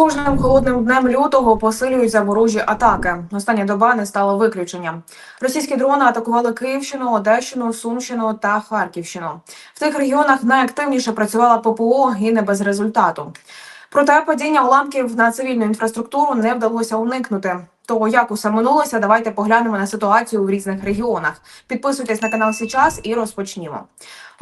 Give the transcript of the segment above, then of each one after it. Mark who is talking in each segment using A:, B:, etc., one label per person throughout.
A: кожним холодним днем лютого посилюються ворожі атаки. Остання доба не стала виключенням. Російські дрони атакували Київщину, Одещину, Сумщину та Харківщину. В тих регіонах найактивніше працювала ППО і не без результату. Проте падіння уламків на цивільну інфраструктуру не вдалося уникнути. Того, як усе минулося, давайте поглянемо на ситуацію в різних регіонах. Підписуйтесь на канал Січас і розпочнімо.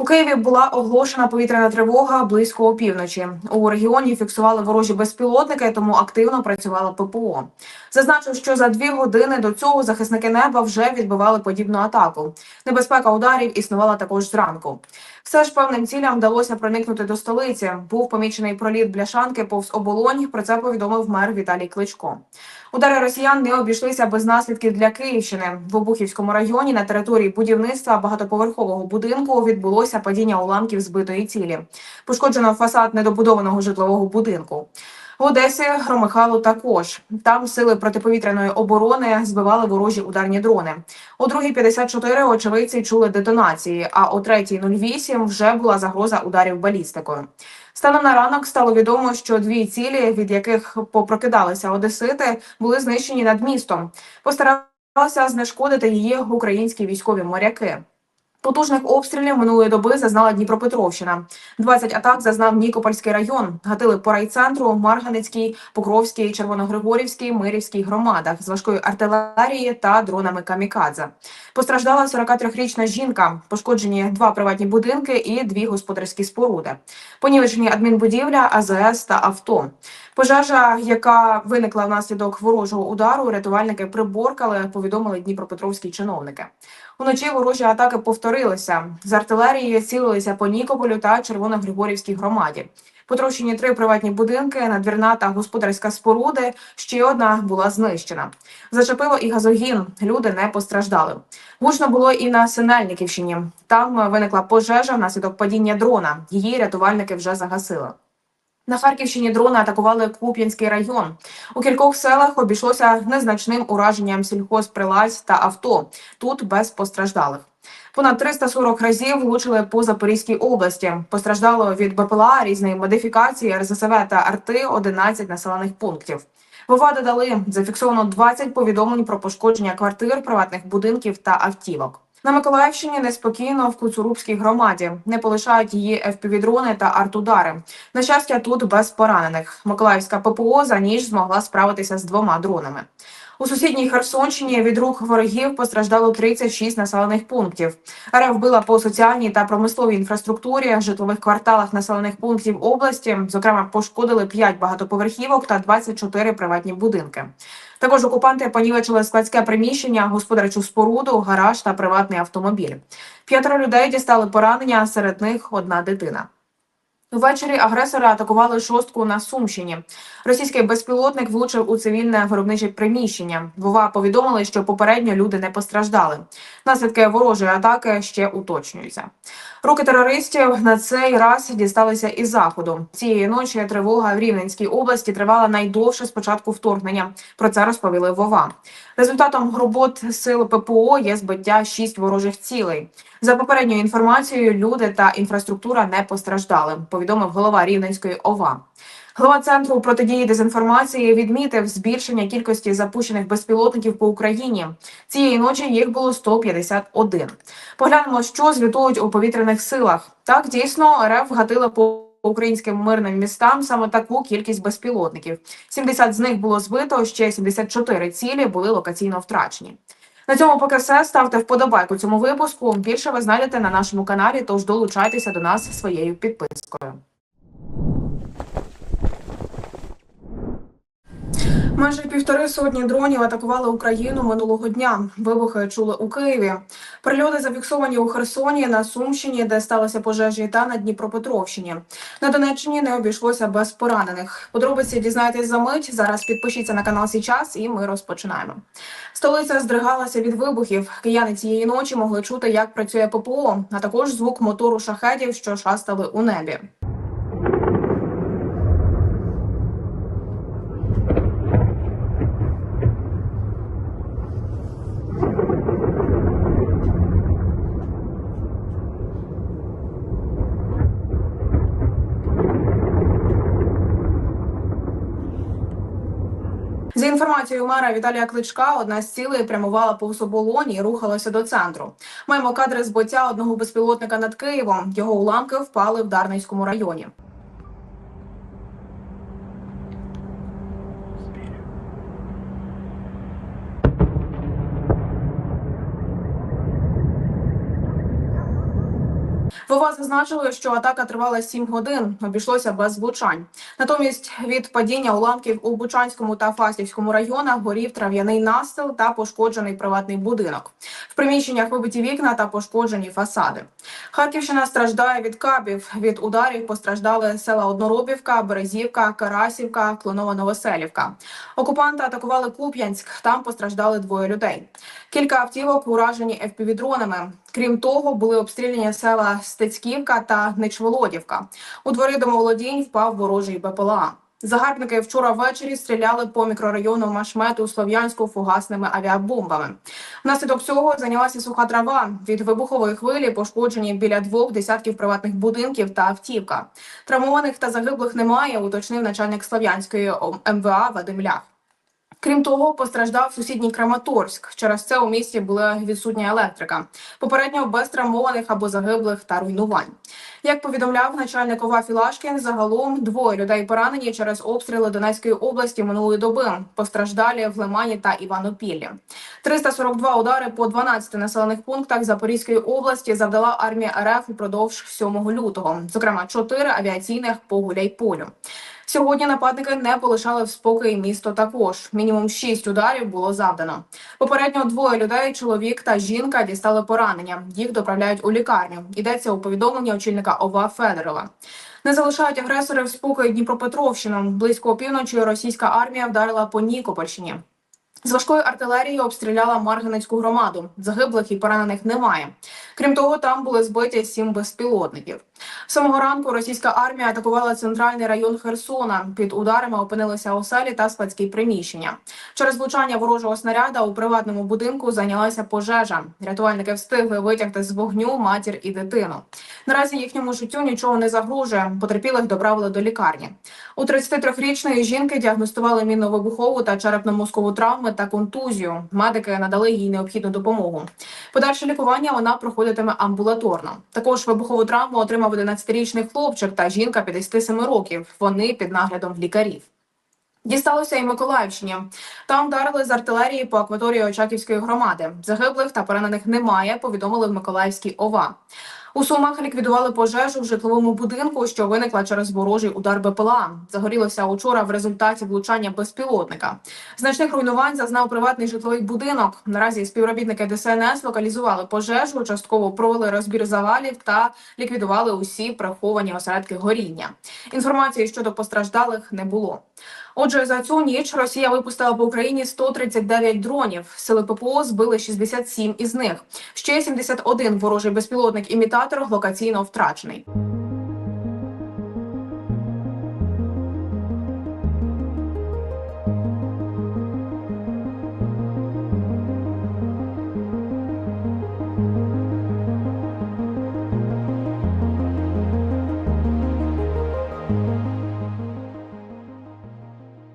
A: У Києві була оголошена повітряна тривога близько опівночі. У регіоні фіксували ворожі безпілотники, тому активно працювала ППО. Зазначив, що за дві години до цього захисники неба вже відбивали подібну атаку. Небезпека ударів існувала також зранку. Все ж певним цілям вдалося проникнути до столиці. Був помічений проліт бляшанки повз оболонь. Про це повідомив мер Віталій Кличко. Удари росіян не обійшлися без наслідків для Київщини. В Обухівському районі на території будівництва багатоповерхового будинку відбулося падіння уламків збитої цілі. Пошкоджено фасад недобудованого житлового будинку. В Одесі громихало також. Там сили протиповітряної оборони збивали ворожі ударні дрони. О 2.54 очевидці чули детонації, а о 3.08 вже була загроза ударів балістикою. Станом на ранок стало відомо, що дві цілі, від яких попрокидалися одесити, були знищені над містом. Постаралися знешкодити її українські військові моряки. Потужних обстрілів минулої доби зазнала Дніпропетровщина. 20 атак зазнав Нікопольський район. Гатили по райцентру, Марганецькій, Покровській, Червоногригорівській, Мирівській громадах з важкої артилерії та дронами камікадзе. Постраждала 43-річна жінка. Пошкоджені два приватні будинки і дві господарські споруди. Понівечені адмінбудівля, АЗС та авто. Пожежа, яка виникла внаслідок ворожого удару, рятувальники приборкали, повідомили дніпропетровські чиновники. Уночі ворожі атаки повторилися. З артилерії цілилися по Нікополю та Червоногригорівській громаді. Потрощені три приватні будинки, надвірна та господарська споруди. Ще одна була знищена. Зачепило і газогін. Люди не постраждали. Гучно було і на Синельниківщині. Там виникла пожежа внаслідок падіння дрона. Її рятувальники вже загасили. На Харківщині дрони атакували Куп'янський район. У кількох селах обійшлося незначним ураженням сільхозприлазь та авто. Тут без постраждалих. Понад 340 разів влучили по Запорізькій області. Постраждало від БПЛА різної модифікації, РЗСВ та арти 11 населених пунктів. Вова додали зафіксовано 20 повідомлень про пошкодження квартир, приватних будинків та автівок. На Миколаївщині неспокійно в Куцурубській громаді не полишають її FPV-дрони та артудари. На щастя, тут без поранених. Миколаївська ППО за ніч змогла справитися з двома дронами. У сусідній Херсонщині від рук ворогів постраждало 36 населених пунктів. РФ била по соціальній та промисловій інфраструктурі, житлових кварталах населених пунктів області. Зокрема, пошкодили 5 багатоповерхівок та 24 приватні будинки. Також окупанти понівечили складське приміщення, господарчу споруду, гараж та приватний автомобіль. П'ятеро людей дістали поранення, серед них одна дитина. Ввечері агресори атакували шостку на Сумщині. Російський безпілотник влучив у цивільне виробниче приміщення. Вова повідомили, що попередньо люди не постраждали. Наслідки ворожої атаки ще уточнюються. Руки терористів на цей раз дісталися із заходу. Цієї ночі тривога в Рівненській області тривала найдовше з початку вторгнення. Про це розповіли Вова. Результатом робот сил ППО є збиття шість ворожих цілей. За попередньою інформацією, люди та інфраструктура не постраждали. Повідомив голова Рівненської ОВА. Голова центру протидії дезінформації відмітив збільшення кількості запущених безпілотників по Україні. Цієї ночі їх було 151. Поглянемо, що звітують у повітряних силах. Так дійсно РФ гатила по українським мирним містам саме таку кількість безпілотників. 70 з них було збито, ще 74 цілі були локаційно втрачені. На цьому поки все. Ставте вподобайку цьому випуску. Більше ви знайдете на нашому каналі, тож долучайтеся до нас своєю підпискою. Майже півтори сотні дронів атакували Україну минулого дня. Вибухи чули у Києві. Прильоти зафіксовані у Херсоні, на Сумщині, де сталися пожежі, та на Дніпропетровщині. На Донеччині не обійшлося без поранених. Подробиці дізнаєтесь за мить. Зараз підпишіться на канал Січас, і ми розпочинаємо. Столиця здригалася від вибухів. Кияни цієї ночі могли чути, як працює ППО, а також звук мотору шахедів, що шастали у небі. За інформацією мера Віталія Кличка, одна з цілей прямувала повз оболоні і рухалася до центру. Маємо кадри збиття одного безпілотника над Києвом. Його уламки впали в Дарницькому районі. ВОВА зазначили, що атака тривала 7 годин, обійшлося без влучань. Натомість від падіння уламків у Бучанському та Фастівському районах горів трав'яний настил та пошкоджений приватний будинок. В приміщеннях вибиті вікна та пошкоджені фасади. Харківщина страждає від кабів. Від ударів постраждали села Одноробівка, Березівка, Карасівка, Клонова Новоселівка. Окупанти атакували Куп'янськ. Там постраждали двоє людей. Кілька автівок уражені FPV-дронами. Крім того, були обстріляні села Стецьківка та Нечволодівка. У дворі домоволодінь впав ворожий БПЛА. Загарбники вчора ввечері стріляли по мікрорайону Машмету Слов'янську фугасними авіабомбами. Внаслідок цього зайнялася суха трава. Від вибухової хвилі пошкоджені біля двох десятків приватних будинків та автівка. Травмованих та загиблих немає, уточнив начальник Слов'янської МВА Вадим Лях. Крім того, постраждав сусідній Краматорськ. Через це у місті була відсутня електрика. Попередньо без травмованих або загиблих та руйнувань. Як повідомляв начальник ОВА Філашкін, загалом двоє людей поранені через обстріли Донецької області минулої доби. Постраждалі в Лимані та Іванопіллі. 342 удари по 12 населених пунктах Запорізької області завдала армія РФ упродовж 7 лютого. Зокрема, 4 авіаційних по Гуляйполю. Сьогодні нападники не полишали в спокій місто. Також мінімум шість ударів було завдано. Попередньо двоє людей, чоловік та жінка, дістали поранення. Їх доправляють у лікарню. Йдеться у повідомленні очільника ОВА Федорова. Не залишають агресори в спокій Дніпропетровщину. Близько опівночі російська армія вдарила по Нікопольщині. З важкої артилерії обстріляла Марганецьку громаду. Загиблих і поранених немає. Крім того, там були збиті сім безпілотників. Самого ранку російська армія атакувала центральний район Херсона. Під ударами опинилися оселі та складські приміщення. Через влучання ворожого снаряда у приватному будинку зайнялася пожежа. Рятувальники встигли витягти з вогню матір і дитину. Наразі їхньому життю нічого не загрожує. Потерпілих доправили до лікарні. У 33-річної жінки діагностували мінно-вибухову та черепно-мозкову травми та контузію. Медики надали їй необхідну допомогу. Подальше лікування вона проходитиме амбулаторно. Також вибухову травму отримав 11-річний хлопчик та жінка 57 років. Вони під наглядом лікарів. Дісталося і Миколаївщині. Там вдарили з артилерії по акваторії Очаківської громади. Загиблих та поранених немає. Повідомили в Миколаївській ОВА. У Сумах ліквідували пожежу в житловому будинку, що виникла через ворожий удар БПЛА. Загорілося учора в результаті влучання безпілотника. Значних руйнувань зазнав приватний житловий будинок. Наразі співробітники ДСНС локалізували пожежу, частково провели розбір завалів та ліквідували усі приховані осередки горіння. Інформації щодо постраждалих не було. Отже, за цю ніч Росія випустила по Україні 139 дронів. Сили ППО збили 67 із них. Ще 71 ворожий безпілотник імітатор локаційно втрачений.